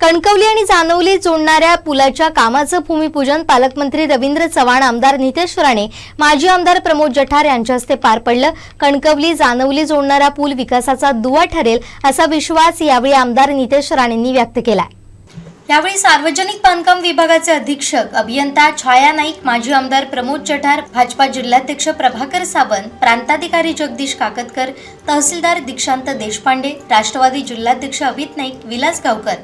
Kankavli आणि जानवली जोडणाऱ्या पुलाच्या कामाचं भूमिपूजन पालकमंत्री रवींद्र चव्हाण आमदार नितेश राणे माजी आमदार प्रमोद जठार यांच्या हस्ते पार पडलं. कणकवली जानवली जोडणारा पूल विकासाचा दुवा ठरेल असा विश्वास यावेळी आमदार नितेश राणेंनी व्यक्त केला यावेळी सार्वजनिक बांधकाम विभागाचे अधीक्षक अभियंता छाया नाईक माजी आमदार प्रमोद जठार भाजपा जिल्हाध्यक्ष प्रभाकर सावंत प्रांताधिकारी जगदीश काकतकर तहसीलदार दीक्षांत देशपांडे राष्ट्रवादी जिल्हाध्यक्ष अमित नाईक विलास गावकर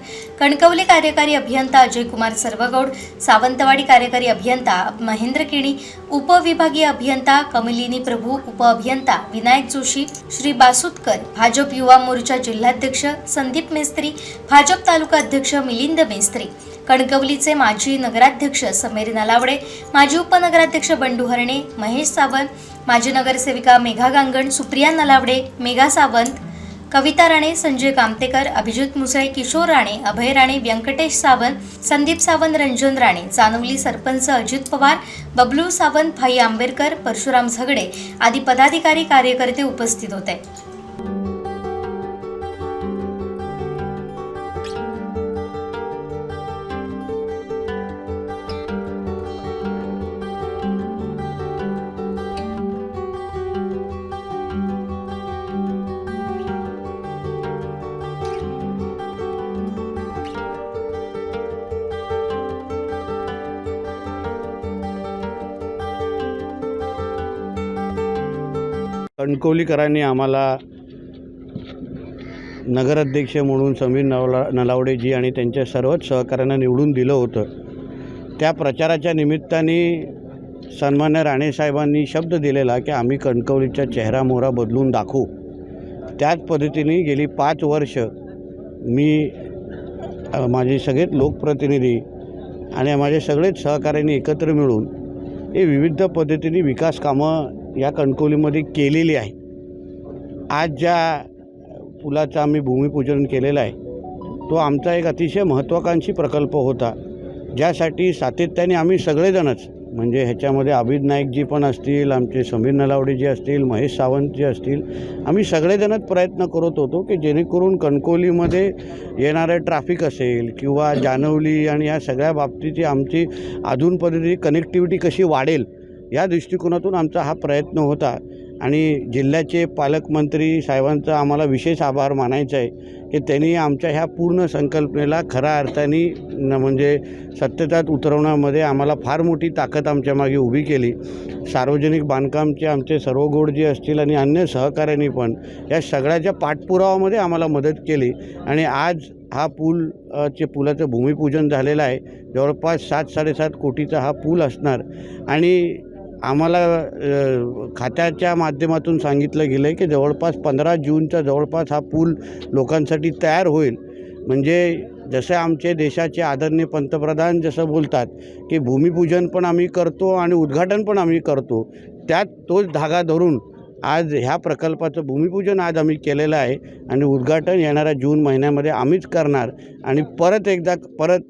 कणकवली कार्यकारी अभियंता अजय कुमार सर्वगौड सावंतवाडी कार्यकारी अभियंता महेंद्र केणी उपविभागीय अभियंता कमलिनी प्रभू उपअभियंता विनायक जोशी श्री बासुतकर भाजप युवा मोर्चा जिल्हाध्यक्ष संदीप मेस्त्री भाजप तालुका अध्यक्ष मिलिंद मेस्त्री कणकवलीचे माजी नगराध्यक्ष समीर नलावडे माजी उपनगराध्यक्ष बंडू हरणे महेश सावंत माजी नगरसेविका मेघा गांगण सुप्रिया नलावडे मेघा सावंत कविता राणे संजय कामतेकर अभिजित मुसळे किशोर राणे अभय राणे व्यंकटेश सावंत संदीप सावंत रंजन राणे जानवली सरपंच अजित पवार बबलू सावंत भाई आंबेडकर परशुराम झगडे आदी पदाधिकारी कार्यकर्ते उपस्थित होते. कणकवलीकरांनी आम्हाला नगराध्यक्ष म्हणून समीर नवला नलावडेजी आणि त्यांच्या सर्वच सहकाऱ्यांना निवडून दिलं होतं. त्या प्रचाराच्या निमित्ताने सन्मान्य राणेसाहेबांनी शब्द दिलेला की आम्ही कणकवलीचा चेहरा मोहरा बदलून दाखवू. त्याच पद्धतीने गेली पाच वर्ष मी माझे सगळेच लोकप्रतिनिधी आणि माझे सगळेच सहकाऱ्यांनी एकत्र मिळून हे विविध पद्धतीने विकास कामं या कणकवलीमध्ये केलेली आहे. आज ज्या पुलाचं आम्ही भूमिपूजन केलेलं आहे तो आमचा एक अतिशय महत्त्वाकांक्षी प्रकल्प होता ज्यासाठी सातत्याने आम्ही सगळेजणच म्हणजे ह्याच्यामध्ये अभिद नाईकजी पण असतील आमचे समीर नलावडेजी असतील महेश सावंतजी असतील आम्ही सगळेजणच प्रयत्न करत होतो की जेणेकरून कणकवलीमध्ये येणारं ट्रॅफिक असेल किंवा जानवली आणि या सगळ्या बाबतीची आमची अजून पद्धती कनेक्टिव्हिटी कशी वाढेल या दृष्टिकोनातून आमचा हा प्रयत्न होता. आणि जिल्ह्याचे पालकमंत्री साहेबांचा आम्हाला विशेष आभार मानायचा आहे की त्यांनी आमच्या ह्या पूर्ण संकल्पनेला खऱ्या अर्थाने न म्हणजे सत्यतात उतरवण्यामध्ये आम्हाला फार मोठी ताकद आमच्या मागे उभी केली. सार्वजनिक बांधकामचे आमचे सर्व गोड जे असतील आणि अन्य सहकाऱ्यांनी पण या सगळ्याच्या पाठपुरावामध्ये आम्हाला मदत केली. आणि आज हा पूल चे पुलाचं भूमिपूजन झालेलं आहे. जवळपास सात साडेसात कोटीचा हा पूल असणार. आणि आम्हाला खात्याच्या माध्यमातून सांगितलं गेलं आहे की जवळपास पंधरा जूनचा जवळपास हा पूल लोकांसाठी तयार होईल. म्हणजे जसे आमचे देशाचे आदरणीय पंतप्रधान जसं बोलतात की भूमिपूजन पण आम्ही करतो आणि उद्घाटन पण आम्ही करतो त्यात तोच धागा धरून आज ह्या प्रकल्पाचं भूमिपूजन आज आम्ही केलेलं आहे आणि उद्घाटन येणाऱ्या जून महिन्यामध्ये आम्हीच करणार आणि परत एकदा परत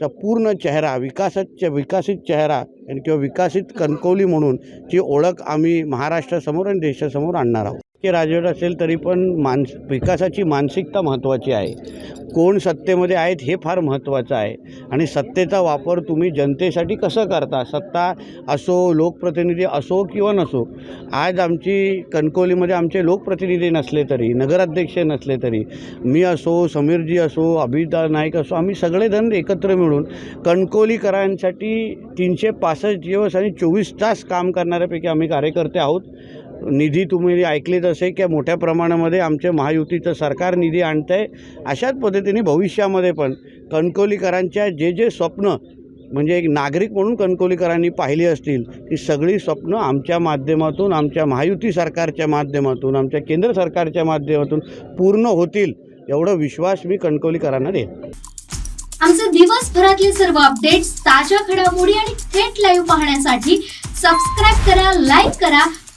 चा पूर्ण चेहरा विकासाच्या विकसित चेहरा किंवा विकसित कणकवली म्हणून ती ओळख आम्ही महाराष्ट्रासमोर आणि देशासमोर आणणार आहोत. की राजवट असेल तरी पण मानस विकासाची मानसिकता महत्त्वाची आहे. कोण सत्तेमध्ये आहेत हे फार महत्त्वाचं आहे. आणि सत्तेचा वापर तुम्ही जनतेसाठी कसं करता? सत्ता असो लोकप्रतिनिधी असो किंवा नसो आज आमची कणकवलीमध्ये आमचे लोकप्रतिनिधी नसले तरी नगराध्यक्ष नसले तरी मी असो समीरजी असो अभिता नाईक असो आम्ही सगळेजण एकत्र मिळून कणकवलीकरांसाठी तीनशे पासष्ट दिवस आणि चोवीस तास काम करणाऱ्यापैकी आम्ही कार्यकर्ते आहोत. निधी तुम्ही ऐकलेच असे की मोठ्या प्रमाणामध्ये आमचे महायुतीचं सरकार निधी आणतं आहे अशाच पद्धतीने भविष्यामध्ये पण कणकवलीकरांच्या जे जे स्वप्न म्हणजे एक नागरिक म्हणून कणकवलीकरांनी पाहिली असतील ती सगळी स्वप्न आमच्या माध्यमातून आमच्या महायुती सरकारच्या माध्यमातून आमच्या केंद्र सरकारच्या माध्यमातून पूर्ण होतील एवढा विश्वास मी कणकवलीकरांना देईन. आमचे दिवसभरातले सर्व अपडेट्स ताज्या घडामोडी आणि थेट लाईव्ह पाहण्यासाठी सबस्क्राईब करा लाईक करा